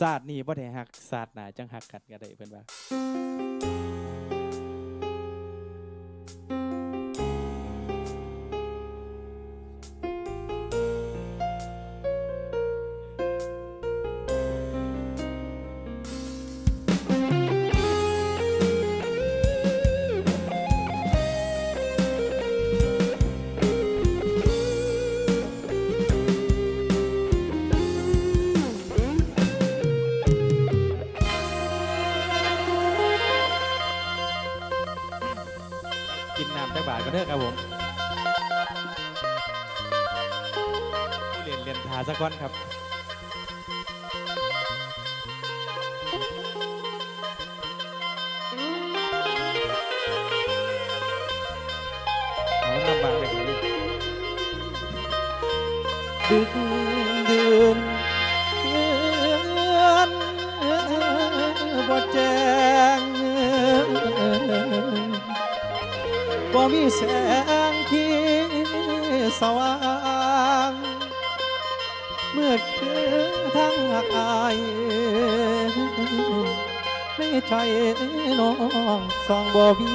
ศาสตร์นี่บ่ได้ฮักศาสตร์หนาจังฮักกันก็ได้เพิ่นว่า นน้ำจักบาทก็เด้อครับผมเรียนเรียนทาสักวันครับเอาน้ำบาทเลยดึกดื่ มีแสงที่สว่างเมืดคือทั้งหักอายในใจน้องสองบ่มี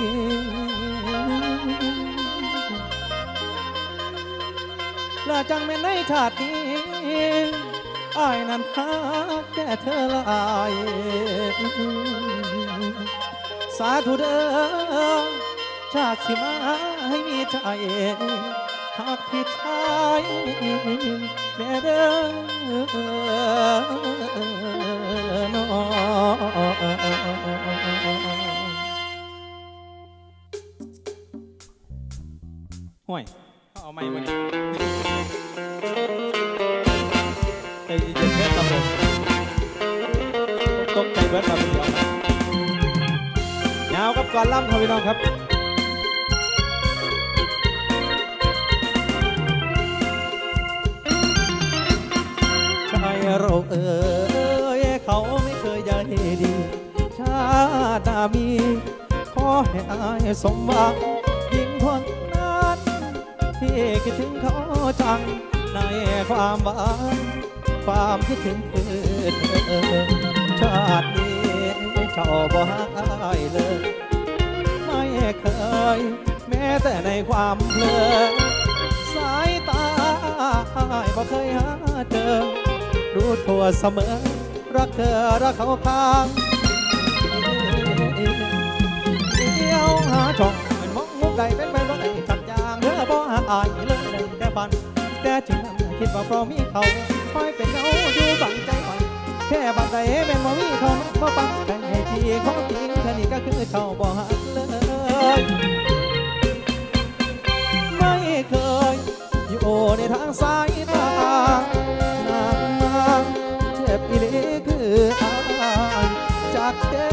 และจังแม่นในชาตินี้อายนั้นหักแต่เธอลาย สาธุเด้อ ชาติสิมาให้มีใจหากพี่ชายแม่เด้อนห่วยเอาไม้มานี่ใจเย็นๆแค่ครับผมตกใจเบิดมาเป็นเดียวยาวกับก่อนล่ำครับพี่น้องครับ เราเอ่ยเขาไม่เคยใยดี ชาติหน้ามี ขอให้อายสมหวังยิ่งคนนั้นที่คิดถึงเขาจัง ในความหวานความคิดถึงคืนชาตินี้เจ้าบ่หักอายเลย ไม่เคย แม้แต่ในความเพลินสายตาอายบ่เคยหาเจอ รู้ตัวเสมอ รักเธอรักเขาข้างเดียวหาช่องเป็นมองมุกใดเป็นไปบ่ได้จักอย่างเธอบ่หาอายเลยได้แต่ฝันแต่จึงนั้นคิดว่าเพราะมีเขาคอยเป็นเงาอยู่บังใจไว้แค่บังใดเป็นบ่มีเขานั้นบ่ปังแต่ให้ที่ของจริงแค่นี้ก็คือเจ้าบ่หักเลยไม่เคยอยู่ในทางสายตา ออายจากแก่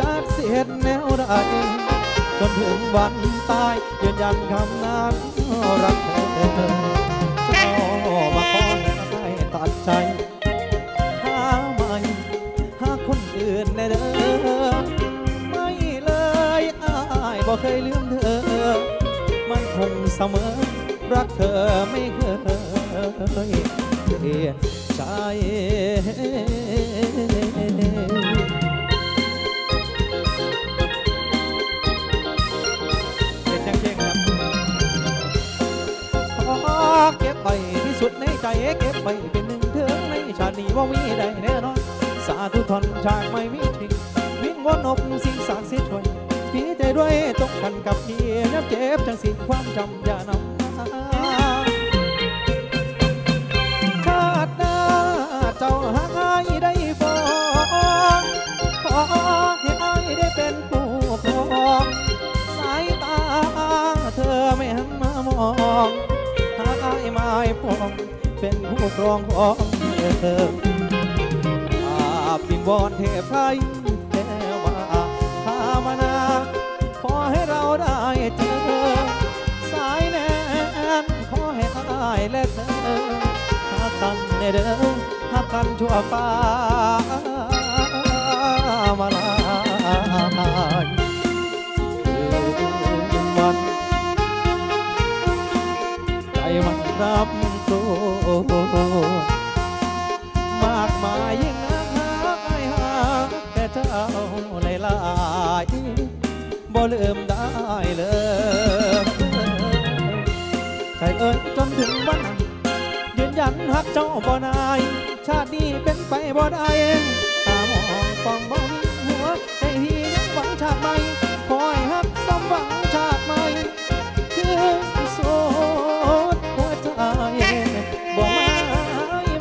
จากเสียดแนวใดจนถึงวันตายยืนยันคำนั้นรักเธอเจ้ามาขอให้ตัดใจหาใหม่หาคนอื่นแน่เด้อไม่เลยอายบ่เคยลืมเธอ มันคงเสมอรักเธอไม่เคยเปลี่ยน ใจเป็นจังเก่งครับขอเก็บไปที่สุดในใจเก็บไปเป็นหนึ่งเถืองในชาตินี้ว่ามีได้แน่นอนสาธุทนชาติไม่มีทิ้งวิ่งวนอบสิ่งสารสิช่วยพี่ใจด้วยตกกันกับพี่นับเจ็บจังสิ่งความจำอย่านำ เจ้าหาไอ้ได้บ่ขอให้ไอ้ได้เป็นผู้ครองสายตาเธอไม่หันมามองหาไอ้ไม้ปองเป็นผู้ครองของเธออาบวิงวอนเทพไทยเทวาพามานาขอให้เราได้เจอ สายแนนขอให้อายและเธอหา กันชั่วฟ้ามาลายคืนวัน ใจมันรับตัวมากมายยิ่งนักไอ้หาแต่เจ้าหลายลายบ่ลืมได้เลยใจเอิญจนถึงวันนั้นยืนยันหักเจ้าบ่นาย ชาตินี้เป็นไปบ่ได้ตามองฟองบ่มีหัวให้พี่ยังหวังชาติใหม่คอยฮักสมหวังชาติใหม่คือโสดหัวใจบ่มา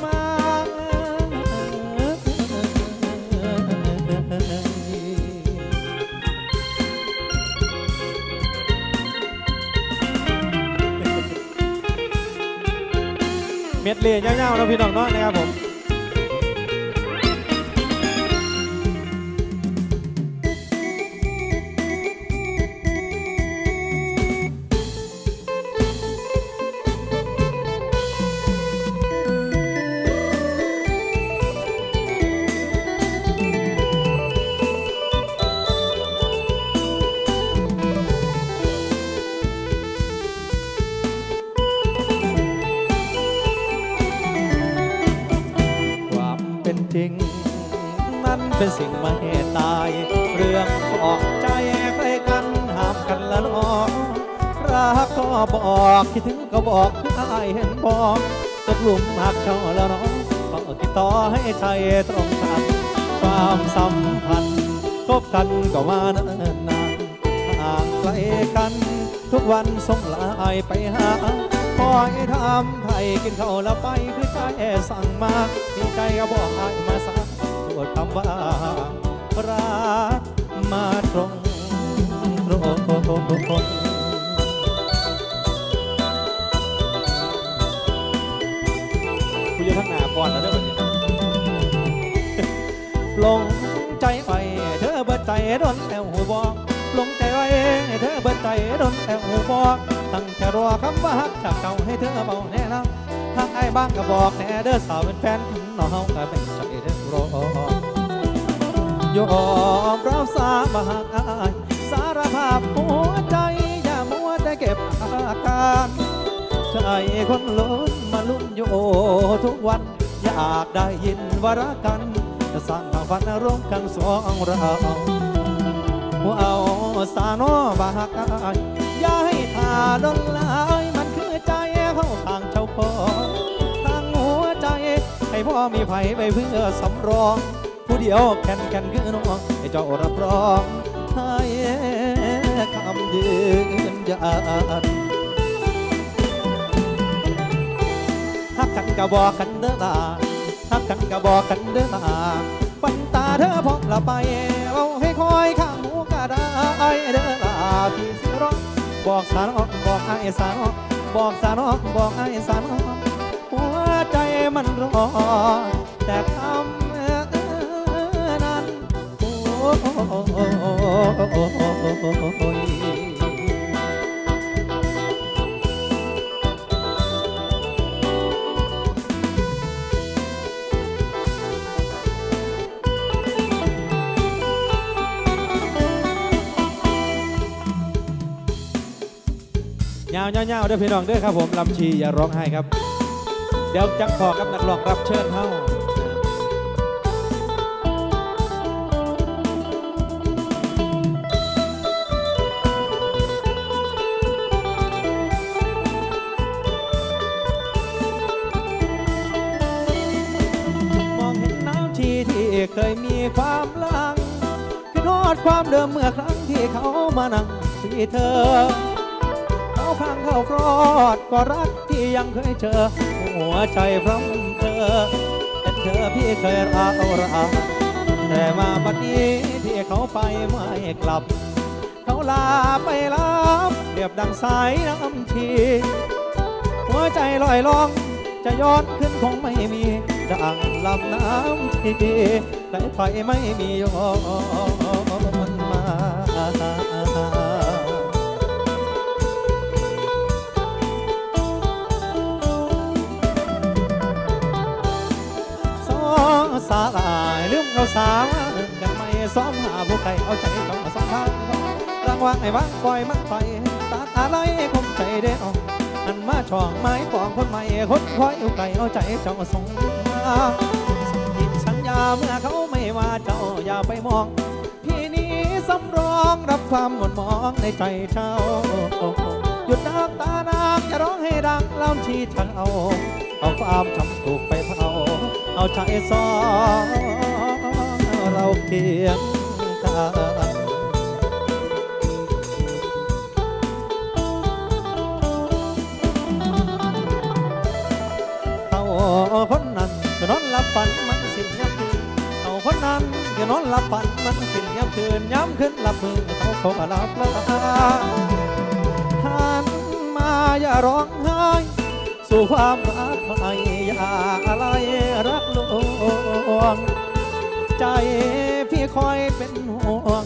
มาเม็ดเลียยาวๆนะพี่น้องเน้อยนะครับผม บอกคิดถึงก็บอกออายเห็นบอกตกหลุมหักเจ้าแล้วน้องต้อติดต่อให้ใจตรงกันความสัมพันธ์คบกันก็มาเนิ่นนานห่างไกลกัน ทุกวันส่งลายไปหาคอยทำไทยกินข้าวแล้วไปคือใจสั่งมามีใจก็บอกอายมาสั่งปวดคำว่ารักมาตรงตรง ทั้งหนาก่อนแล้วเด้อวันนี้ลงใจไปเธอเบิดใจโดนแอวหูบอกลงใจไว้เธอเบิดใจโดนแอวหูบอกตั้งแต่รอคำว่าฮักจากเก่าให้เธอเบาแน่นะหากไอ้บ้างก็บอกแน่เด้อสาวเป็นแฟนถึงน้องก็เป็นใจเด้อรอยอมรับสาบหากอายสารภาพหัวใจอย่ามัวแต่เก็บอาการใจคนล้น ลุ้นอยู่ทุกวันอยากได้ยินวารักกันจะสร้างความฝันร่วมกันสองเราเอาสาโนบาักายอย่าให้ทาดนลายมันคือใจเข้าทางเจ้าพ่อทางหัวใจ ให้พ่อมีไผไปเพื่อสำรอง ผู้เดียวแค่นแค่นคือน้องให้เจ้ารับรองให้คำยืนยัน ก็บอกกันเด้อลาฮักกันก็บอกกันเด้อลาปันตาเธอพอกละไปเอาให้คอยข้างหูก็ได้เด้อลาพี่สิร้องบอกสานอกบอกไอ้สานอกบอกสานอกบอกไอ้สานอกหัวใจมันรอแต่คำนั้นโอ้าวยาๆเด้อพี่น้องเด้อครับผมลำชีอย่าร้องไห้ครับ เดี๋ยวจังพอกับนักร้องรับเชิญเฮามองเห็นน้ำชีที่เคยมีความลังคือทอดความเดิมเมื่อครั้งที่เขามานั่งที่เธอ ขาพังเขาคลอดก็รักที่ยังเคยเจอ หัวใจพร้ำเธอเป็นเธอพี่เคยรักเอารักแต่มาบัดนี้ที่เขาไปไม่กลับ เขาลาไปรับเรียบดังสายน้ำชีหัวใจลอยลองจะย้อนขึ้นคงไม่มีดังลำน้ำชีไหลไปไม่มียอน สาวยังไม่ซ้อมหาผู้ใครเอาใจต้องมาสองทางรางวัลไอ้บ้างปล่อยมันไปตัดอะไรคมใจเด้อนั่นมาช่องไม้ปองคนใหม่คนคอยอยู่ไกลเอาใจเจ้าส่งมาสัญญสัญญาเมื่อเขาไม่ว่าเจ้าอย่าไปมอง พี่นี้สำรองรับความหม่นหมองในใจเจ้าหยุดน้ำตานางอย่าร้องให้ดังล่าชีฉันเอา เอาความช้ำถูกไปเผาเอาใจสอ เราเคียงกันเขาคนนั้นจะนอนหลับฝันมันสิ้นย้ำคืนเขาคนนั้นจะนอนหลับฝันมันสิ้นย้ำคืนย้ำขึ้นหลับมือเขาเขาหลับแล้วหันมาอย่าร้องไห้สู่ความรักใหม่อย่าอะไรรักลวง ใจพี่คอยเป็นห่วง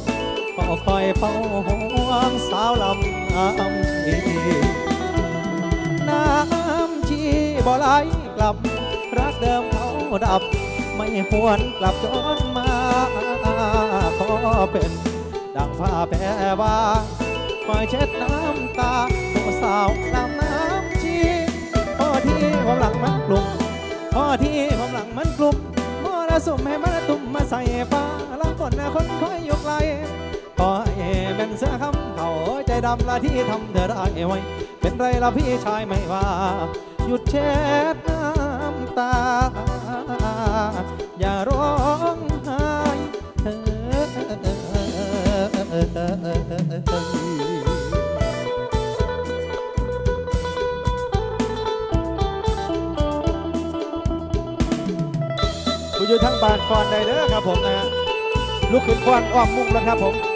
ก็คอยเฝ้าห่วงสาวลำน้ำดีน้ำชีบ่ไหลกลับ รักเดิมเขาดับ ไม่หวนกลับย้อนมาขอเป็นดังผ้าแพรวาคอยเช็ดน้ำตาตัวสาวลำน้ำชีพอที่ความหลังมันกลุ่มพอที่ความหลังมันกลุ่ม มรสุมให้มันตุ่มมาใส่ปลาลังคนนะคนคอยยกไหลพอเอเป็นเสื้อคำเขาใจดำละที่ทำเธอได้ไว้ เป็นไรละพี่ชายไม่ว่า หยุดเช็ดน้ำตา ก่อนได้เด้อครับผมนะฮะลุกขึ้นควันอ้อมมุกแล้วครับผม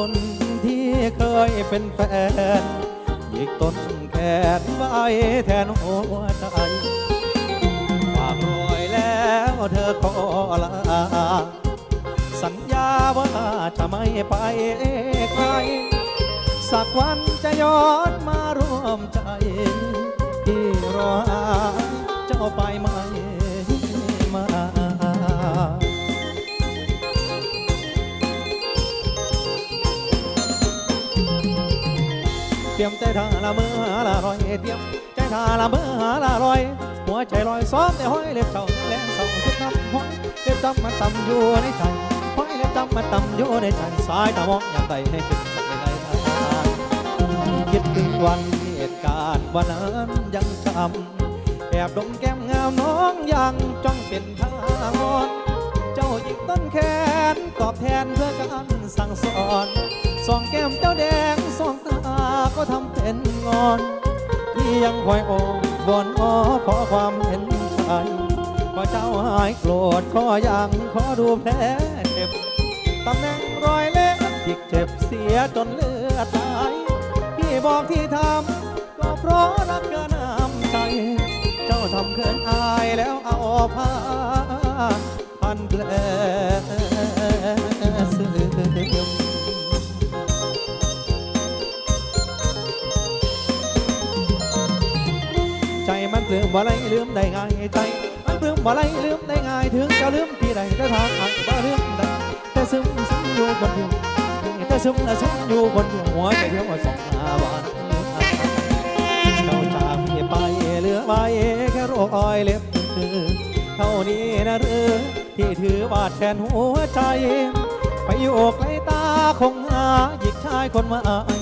คนที่เคยเป็นแฟนหยิกต้นแขนไว้แทนหัวใจฝากรอยแล้วเธอขอลา สัญญาว่าจะไม่ไปไกลสักวันจะย้อนมาร่วมใจ ที่รอหาเจ้าไปไม่ม เตรียมใจทาละเมื่อละรอยเตรียมใจทาละเมื่อละรอย หัวใจลอยซ้อมแต่ห้อยเล็บเจ้าแรงเศร้าทุกน้ำห้อยเล็บจำมันต่ำอยู่ในใจห้อยเล็บจำมันต่ำอยู่ในใจสายตามองอย่างใดให้คิดสักในทางคิดถึงวันเหตุการณ์วันนั้นยังจำแอบดมแก้มงามน้องยังจ้องเป็นทางอนเจ้าหญิงต้นแขนตอบแทนเพื่อการสั่งสอนสองแก้มเจ้าแดง ก็ทำเป็นงอนที่ยังคอยโอบวอนอ้อขอความเห็นใจขอเจ้าหายโกรธขอยังขอดูแผลเจ็บตำแหน่งรอยเล็บจิกเจ็บเสียจนเลือดไหลพี่บอกที่ทำก็เพราะรักเกินน้ำใจ เจ้าทำเกินอายแล้วเอาผ้าพันแผล ปลื้มว่ไรลืมได้ง่ายใจมันปลื้มว่ไรลืมได้ง่ายถึงจะลืมที่ใดแต่ทางอ่านบ่ลืมได้แต่ซึมซึมอยู่คนเดียวแต่ซึมและซึมอยู่คนเดียวหัวใจเดียวว่าสองหาบานเจ้าจากพี่ไปเหลือไว้แค่รอยเล็บเท่านี้นะหรือที่ถือบาดแทนหัวใจ ไปอยู่ไกลตาคงหาหยิกชายคนมาอาย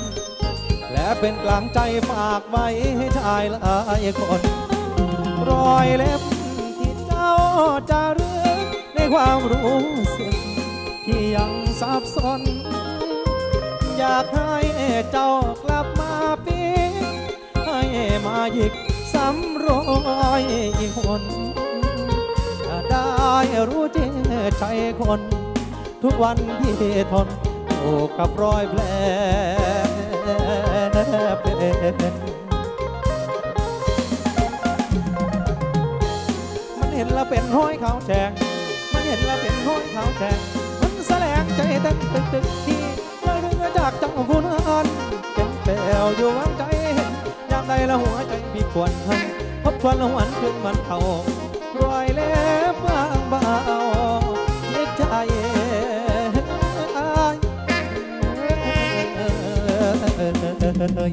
และเป็นกลางใจฝากไว้ให้ชายหลายคน รอยเล็บที่เจ้าจะรึกในความรู้สึก ที่ยังสับสน อยากให้เจ้ากลับมาปีให้มาหยิกซ้ำรอยอีกคนจะได้รู้จริงใจคน ทุกวันที่ทนอยู่กับรอยแผลเป็น นเห็นแล้วเป็นห้อยขาวแจงมันเห็นแล้วเป็นห้อยขาวแจงมันแสลงใจเต้นตึกตึกที่เรื่องเรือจากจ้าผู้นั้นเป็นแปลวอยู่วางใจเห็นยามใดละหัวใจพี่ควรหันพบทวนละหวันคืนมันเท่ารอยเล็บบางเบาคิดใจอายโอ้ย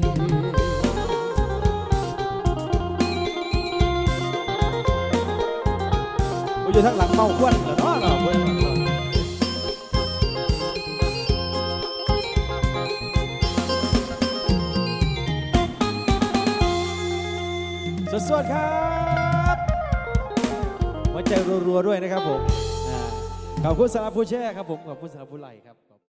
อยู่ทางหลังเมาควนเหรอเนาะเนาะเว้ยสวัสดีครับหัวใจรัวๆด้วยนะครับผมอ่าขอบคุณสำหรับผู้แช่ครับผมขอบคุณสำหรับผู้ไลค์ครับ